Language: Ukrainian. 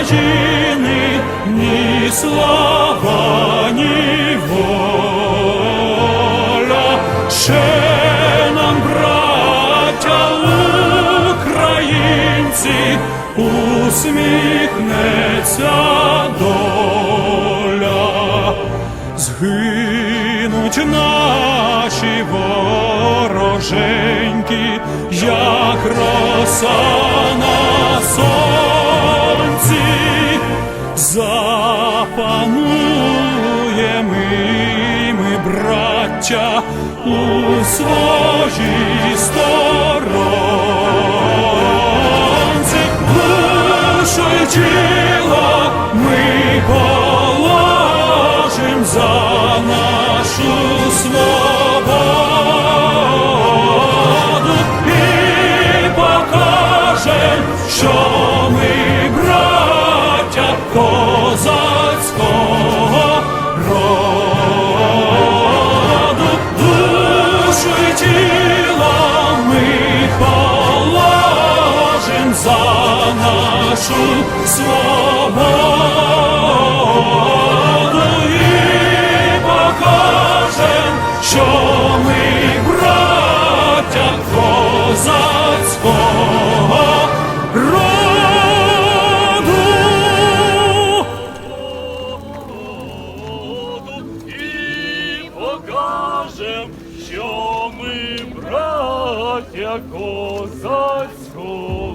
України ні слава. Ще нам, браття українці, усміхнеться доля. Згинуть наші вороженьки, як роса запануємо і ми, браття, у своїй сторонці, душу тіло ми положим за нашу свободу нашу свободу і покажем, що ми браття козацького роду. і покажем, що ми браття козацькі.